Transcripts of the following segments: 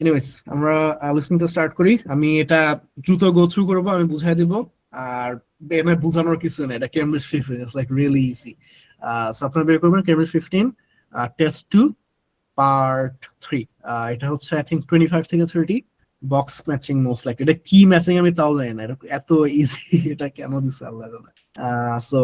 Anyways আমরা লিসনিংটা start করি। আমি এটা দ্রুত গো থ্রু করব, আমি বুঝাই দিব। আর এমএ বোঝানোর কিছু না এটা Cambridge fifteen it's like really easy so আপনারা বের করবেন Cambridge fifteen test two part three এটা হচ্ছে আই থিঙ্ক টোয়েন্টি ফাইভ থেকে thirty box matching most like এটা কি ম্যাচিং আমি তাও জানি না এত ইজি এটা কেন দিচ্ছে আল্লাহ জানে। সো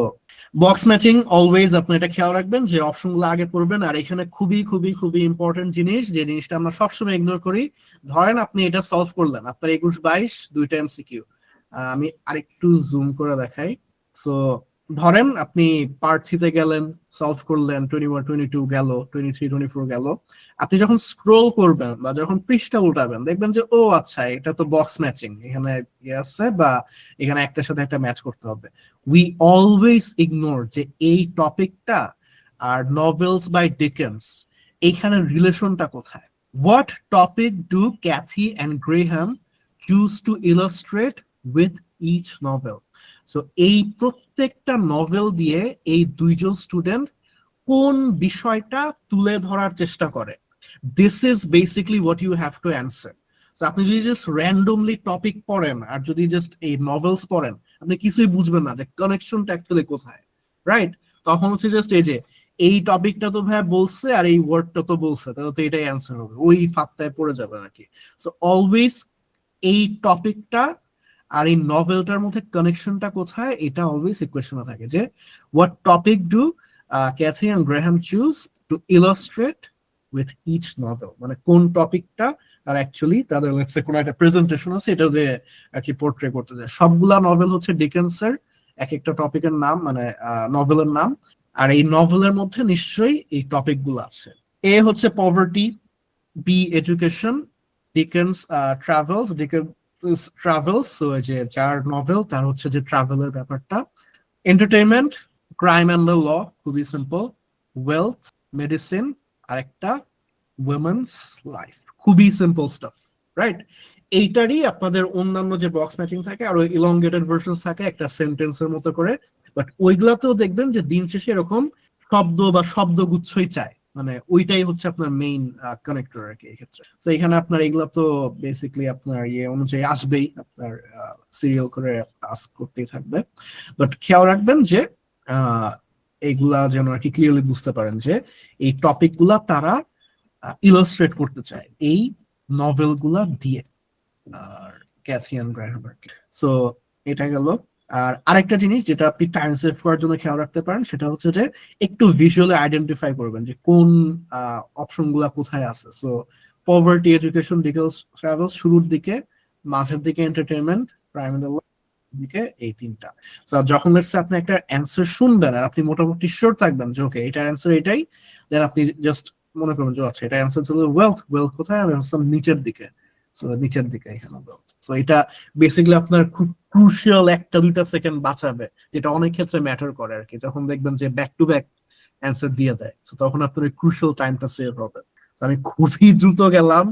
বক্স ম্যাচিং অলওয়েজ আপনি এটা খেয়াল রাখবেন যে অপশনগুলো আগে পড়বেন আর এখানে খুবই খুবই খুবই ইম্পর্টেন্ট জিনিস যে জিনিসটা আমরা সবসময় ইগনোর করি। ধরেন আপনি এটা সলভ করলেন, আপনার একুশ বাইশ, দুইটা এমসিকিউ আমি আরেকটু জুম করে দেখাই। সো ধরেন আপনি পার্ট থ্রিতে গেলেন সলভ করলেন টোয়েন্টি ওয়ান টোয়েন্টি টু গেল টোয়েন্টি থ্রি টোয়েন্টি ফোর গেল। আপনি যখন স্ক্রোল করবেন বা যখন পৃষ্ঠা উল্টাবেন, দেখবেন যে, ও আচ্ছা এটা তো বক্স ম্যাচিং এখানে ইয়ে আছে বা এখানে একটার সাথে একটা ম্যাচ করতে হবে। উই অলওয়েজ ইগনোর যে এই টপিকটা আর নভেলস বাই ডিকেন্স এইখানে রিলেশনটা কোথায়? What topic do Cathy and Graham choose to illustrate with each novel so এই প্রত্যেকটা নভেল দিয়ে এই দুইজন স্টুডেন্ট কোন বিষয়টা তুলে ধরার চেষ্টা করে? This is basically what you have to answer আপনি যদি জাস্ট র্যান্ডমলি টপিক পড়েন আর যদি জাস্ট এই নভেলস পড়েন আপনি কিছুই বুঝবেন না যে কানেকশনটা অ্যাকচুয়ালি কোথায় রাইট তখন হচ্ছে জাস্ট যে, এই টপিকটা তো ভাই বলছে আর এই ওয়ার্ডটা তো বলছে, তাহলে তো এটাই অ্যান্সার হবে, ওই ফাত্তায় পড়ে যাবে নাকি সো অলওয়েজ এই টপিকটা আর এই নভেলটার মধ্যে কানেকশনটা কোথায়, এটা অলওয়েজ ইকুয়েশনে থাকে যে what topic do Cathy and Graham choose to illustrate with each novel মানে কোন টপিকটা আর অ্যাকচুয়ালি তাদের লেটসে কোনো একটা প্রেজেন্টেশন আছে, এটা দিয়ে আর কি পোর্ট্রে করতে যায়। সবগুলা নভেল হচ্ছে ডিকেন্সের এক একটা টপিকের নাম মানে নভেলের নাম। আর এই নভেলের মধ্যে নিশ্চয়ই এই টপিকগুলো আছে। এ হচ্ছে poverty B education Dickens travels Dickens travels যে যার নভেল তার হচ্ছে যে ট্রাভেলের ব্যাপারটা। এন্টারটেইনমেন্ট ক্রাইম অ্যান্ড ল খুবই সিম্পল ওয়েলথ মেডিসিন আরেকটা উইমেন্স লাইফ খুবই সিম্পল স্টাফ রাইট এইটারই আপনাদের অন্যান্য যে বক্স ম্যাচিং থাকে আর ওই ইলংগেটেড ভার্সন থাকে, একটা সেন্টেন্সের মতো করে বাট ওইগুলাতেও দেখবেন যে দিন শেষে এরকম শব্দ বা শব্দগুচ্ছই চায় মানে ওইটাই হচ্ছে আপনার মেইন কানেক্টর আর কি এই ক্ষেত্রে। তো এখানে আপনার এগুলা তো বেসিকলি আপনার ইয়ে অনুযায়ী আসবেই, আপনার সিরিয়াল করে আস্ক করতেই থাকবে। বাট খেয়াল রাখবেন যে এইগুলা যেন আর কি ক্লিয়ারলি বুঝতে পারেন যে এই টপিকগুলা তারা ইলাস্ট্রেট করতে চায় এই নভেলগুলা দিয়ে, আর ক্যাথরিয়ান গ্রাহামার সো এটা গেল। আর আরেকটা জিনিস যেটা আপনি টাইম সেভ করার জন্য খেয়াল রাখতে পারেন, সেটা হচ্ছে যে একটু ভিজুয়ালি আইডেন্টিফাই করবেন যে কোন অপশনগুলা কোথায় আছে। So poverty education details travels শুরুর দিকে, মাঝের দিকে এন্টারটেনমেন্ট প্রাইমারি দিকে এই তিনটা। যখন আপনি একটা অ্যান্সার শুনবেন আর আপনি মোটামুটি শিওর থাকবেন যে ওকে এটার অ্যান্সার এটাই দেন আপনি জাস্ট মনে করবেন যে আচ্ছা এটা অ্যান্সার হলো ওয়েলথ ওয়েলথ কোথায়? আমি ভাবছিলাম নিচের দিকে। নিচের দিকে এখানে ওয়েলথ সো এটা বেসিক্যালি আপনার খুব ক্রুশিয়াল একটা দুইটা সেকেন্ড বাঁচাবে, যেটা অনেক ক্ষেত্রে ম্যাটার করে আর কি। যখন দেখবেন যে ব্যাক টু ব্যাক অ্যান্সার দিয়ে দেয়। তো তখন আপনার ক্রুশিয়াল টাইমটা সেভ হবে। আমি খুবই দ্রুত গেলাম।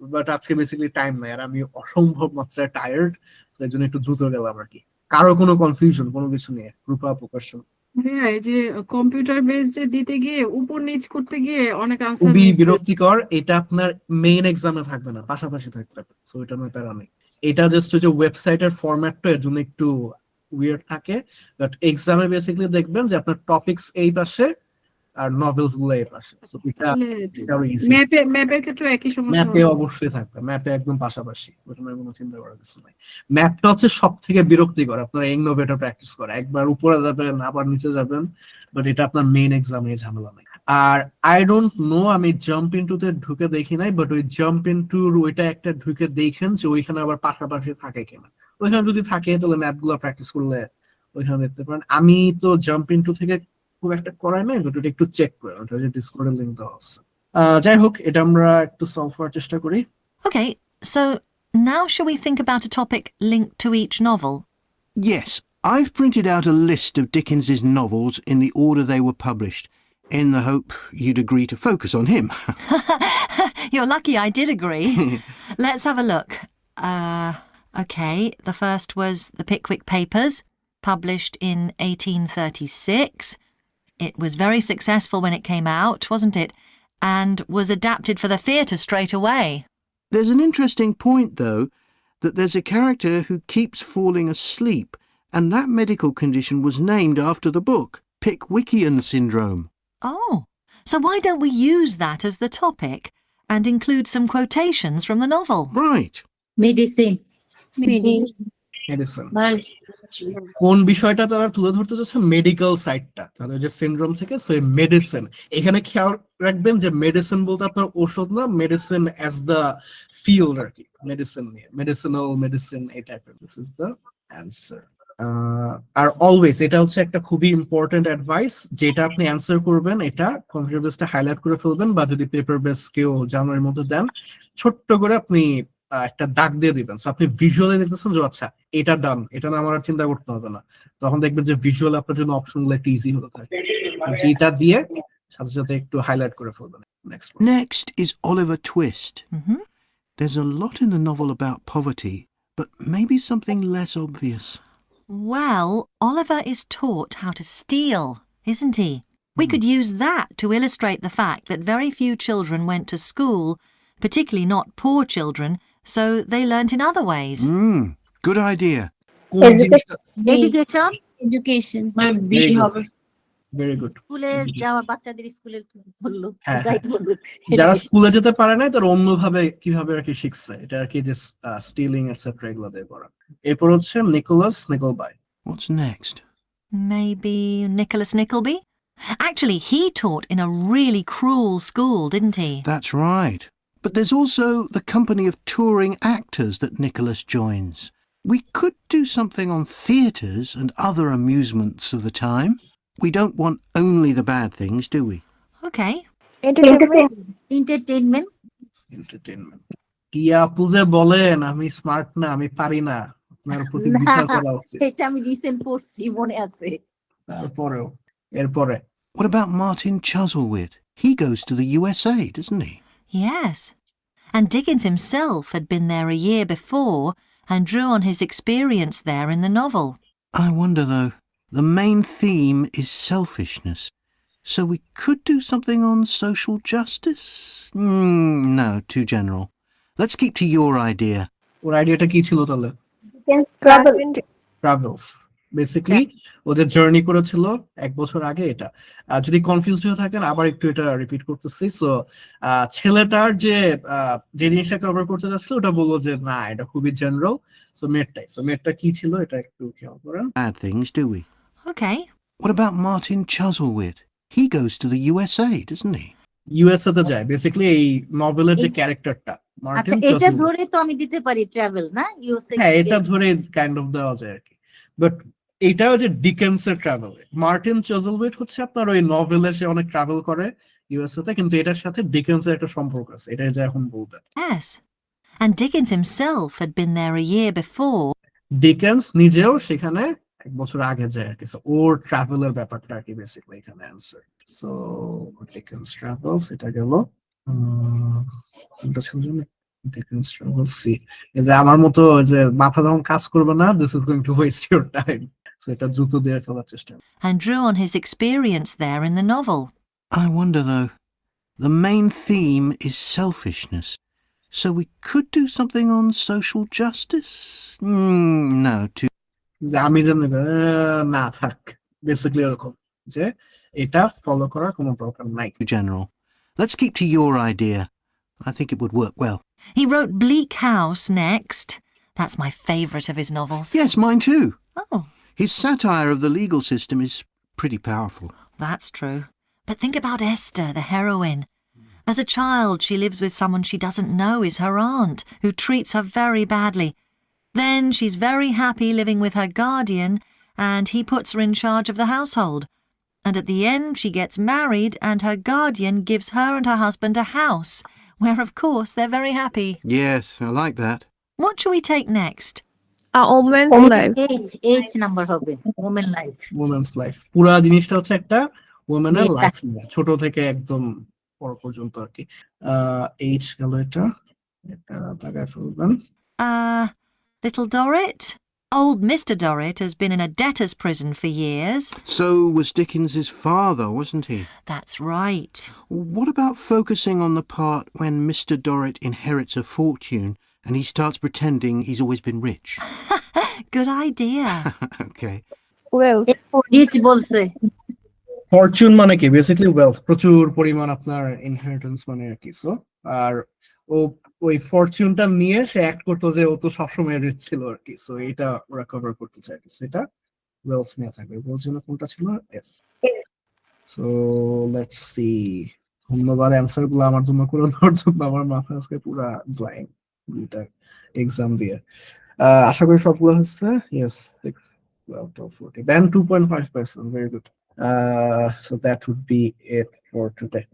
বাট আজকে বেসিক্যালি টাইম নাই আর আমি অসম্ভব মাত্রায় টায়ার্ড তাই জন্য একটু দ্রুত গেলাম আর কি। কারও কোনো কনফিউশন কোনো কিছু নিয়ে রূপা প্রকাশন হ্যাঁ এই যে কম্পিউটার বেসড দিতে গিয়ে উপর নিচ করতে গিয়ে অনেক আনসার খুবই বিরক্তিকর এটা আপনার মেইন এক্সামে থাকবে না পাশাপাশি থাকবে। সো এটা নয় প্যারা নেই। এটা জাস্ট যে ওয়েবসাইটের ফরম্যাটটা এর জন্য একটু উইয়ার্ড থাকে। বাট এক্সামে বেসিক্যালি দেখবেন যে আপনার টপিকস এই পাশে আর নভেলসগুলো পাশে। এটা ম্যাপে ম্যাপের ক্ষেত্রে একই সমস্যা ম্যাপে অবশ্যই থাকবে। ম্যাপে একদম পাশাপাশি। ওখানে কোনো চিন্তা করার কিছু নাই। ম্যাপটা হচ্ছে সব থেকে বিরক্তিকর। আপনার ইনোভেটর প্র্যাকটিস করা। একবার উপরে যাবেন আবার নিচে যাবেন বাট এটা আপনার মেইন এক্সামে ঝামেলা নাই। আর আই ডোন্ট নো আমি জাম্প ইনটুতে ঢুকে দেখি নাই বাট ওই জাম্প ইনটুর ওইটা একটা ঢুকে দেখেন যে ওইখানে আবার পাশাপাশি থাকে কিনা। ওইখানে যদি থাকে তাহলে ম্যাপগুলো প্র্যাকটিস করলে ওইখানে দেখতে পারেন। আমি তো জাম্প ইন টু থেকে খুব একটা করাই নাই বাট ওটা একটু চেক করে ওটা যে ডিসকর্ডের লিংক দেওয়া আছে আহ, যাই হোক এটা আমরা একটু সলভ করার চেষ্টা করি Okay, so now shall we think about a topic linked to each novel? Yes, I've printed out a list of Dickens's novels in the order they were published, in the hope you'd agree to focus on him. You're lucky I did agree. Let's have a look. Uh, okay, the first was The Pickwick Papers, published in 1836. it was very successful when it came out, wasn't it? And was adapted for the theatre straight away. There's an interesting point, though, that there's a character who keeps falling asleep, and that medical condition was named after the book, Pickwickian syndrome. Oh, so why don't we use that as the topic and include some quotations from the novel? Right. Medicine. Medicine. Medicine কোন বিষয়টা তারা তুলে ধরতে চাচ্ছে medical সাইডটা তাদের যে syndrome থেকে সেই মেডিসিন এখানে খেয়াল রাখবেন যে মেডিসিন বলতে আপনার ওষুধ না মেডিসিন অ্যাজ দ্য ফিল্ড আর কি। মেডিসিন নিয়ে। মেডিসিনাল মেডিসিন এই টাইপের দিস ইজ দ্য অ্যান্সার আর অলওয়েজ এটা হচ্ছে একটা খুবই ইম্পর্টেন্ট অ্যাডভাইস যেটা আপনি অ্যান্সার করবেন এটা কম্পিউটার বেসটা হাইলাইট করে ফেলবেন বা যদি পেপার বেস কেউ জানুয়ারির মধ্যে দেন ছোট্ট করে আপনি একটা দাগ দিয়ে দিবেন সো আপনি ভিজুয়ালি দেখতেছেন যে আচ্ছা এটা ডান এটা না আমার আর চিন্তা করতে হবে না তখন দেখবেন যে ভিজুয়াল আপনার জন্য অপশন গুলো একটু ইজি হতে থাকে যেটা দিয়ে সাথে সাথে একটু হাইলাইট করে ফেলবেন next Next is Oliver Twist. hmm There's a lot in the novel about poverty, but maybe something less obvious. Well, Oliver is taught how to steal, isn't he? We Hmm. could use that to illustrate the fact that very few children went to school, particularly not poor children, so they learnt in other ways. Hmm, good idea. কোন জিনিসটা education education Very good. Very good স্কুলে যাওয়ার বাচ্চাদের স্কুলে বললো হ্যাঁ, guide বললো যারা স্কুলে যেতে পারে না তারা অন্যভাবে কিভাবে আর কি শিখছে এটা আর কি যে স্টিলিং এটসেট্রা এগুলো দিয়ে করা এরপর হচ্ছে Nicolas নিকোলবাই What's next? Maybe Nicholas Nickleby? Actually, he taught in a really cruel school, didn't he? That's right. But there's also the company of touring actors that Nicholas joins. We could do something on theatres and other amusements of the time. We don't want only the bad things, do we? Okay. Entertainment entertainment কি আপু যে বলেন আমি smart না আমি পারি না আপনার প্রতি না। বিচার করা উচিত এটা আমি রিসেন্ট পড়ছি মনে আছে তারপরেও এরপরে What about Martin Chuzzlewit? He goes to the USA, doesn't he? Yes. And Dickens himself had been there a year before and drew on his experience there in the novel. I wonder, though. The main theme is selfishness. So we could do something on social justice? Mm, no, too general. Let's keep to your idea. ওর আইডিয়াটা কি ছিল তাহলে travels basically ওদের journey করেছিল এক বছর আগে এটা। আর যদি কনফিউজ হয়ে থাকেন আবার একটু এটা রিপিট করতেছি। সো ছেলেটার যে আহ, যে জিনিসটা কভার করতে যাচ্ছিল ওটা বলল যে না এটা খুবই জেনারেল সো মেটটাই সো মেটটা কি ছিল এটা একটু খেয়াল করেন। Bad things, do we? Okay. What about Martin Chuzzlewit? He goes to the USA, doesn't he? USA তে যায়। বেসিক্যালি এই নভেলের যে ক্যারেক্টারটা আচ্ছা মার্টিন এটা ধরে তো আমি দিতে পারি ট্রাভেল না? ইউএসএ হ্যাঁ এটা ধরে কাইন্ড অফ দেওয়া যায় আর কি। বাট এটাও যে ডিকেন্সের ট্রাভেল মার্টিন চজলওয়েট হচ্ছে আপনার ওই নভেলে সে অনেক ট্রাভেল করে ইউএসএ তে কিন্তু এটার সাথে ডিকেন্সের একটা সম্পর্ক আছে এটা যে এখন বলবে Yes. And Dickens himself had been there a year before. Dickens নিজেও সেখানে এক বছর আগে যায় আর কি ওর ট্রাভেলের ব্যাপারটা আর কি বেসিক্যালি এখানে অ্যান্সার সো ডিকেন্স ট্রাভেলস এটা গেল। কোনটা ছিল জানি? ডিকেন্স ট্রাভেলস সি যে আমার মতো যে মাথা যখন কাজ করবে না this is going to waste your time এটা দ্রুত দিয়ে ফেলার চেষ্টা and drew on his experience there in the novel. I wonder, though. The main theme is selfishness. So we could do something on social justice? Mm, no, too যে আমি যেন আহ, না থাক বেসিক্যালি এরকম যে এটা ফলো করার কোনো দরকার নাই general. Let's keep to your idea. I think it would work well. He wrote Bleak House next. That's my favourite of his novels. Yes, mine too. Oh, his satire of the legal system is pretty powerful. that's true. But think about Esther, the heroine. As a child, she lives with someone she doesn't know is her aunt, who treats her very badly. Then she's very happy living with her guardian, and he puts her in charge of the household. And at the end, she gets married, and her guardian gives her and her husband a house, where, of course, they're very happy. Yes, I like that. What shall we take next? A Woman's Life. H H number হবে women life women's life পুরা জিনিসটা হচ্ছে একটা ওমেনের মেয়েটা। Life নিয়ে ছোট থেকে একদম বড় পর্যন্ত আর কি এইচ গেল এটা এটা দাগায় ফেলবেন Uh, Little Dorrit? Old Mr. Dorrit has been in a debtor's prison for years. So was Dickens's father, wasn't he? That's right. What about focusing on the part when Mr. Dorrit inherits a fortune and he starts pretending he's always been rich? Good idea. okay. Wealth. Rich বলছে। Fortune মানে কি? Basically wealth প্রচুর পরিমাণ আপনার inheritance মানে আর কি so আর ও ওই ফরচুনটা নিয়ে সে অ্যাক্ট করতো যে ও তো সবসময় রিচ ছিল আর কি সো এটা ওরা কভার করতে চায় সেটা ওয়েলথ নিয়ে থাকবে। ওয়েলথ জন্য কোনটা ছিল? এফ সো লেটস সি ধন্যবাদ অ্যান্সারগুলো আমার জন্য করে দেওয়ার জন্য আমার মাথা আজকে পুরা ব্লাইন্ড দুইটা এক্সাম দিয়ে আহ, আশা করি সবগুলো হচ্ছে yes six out of 40 band 2.5 percent very good uh so that would be it for today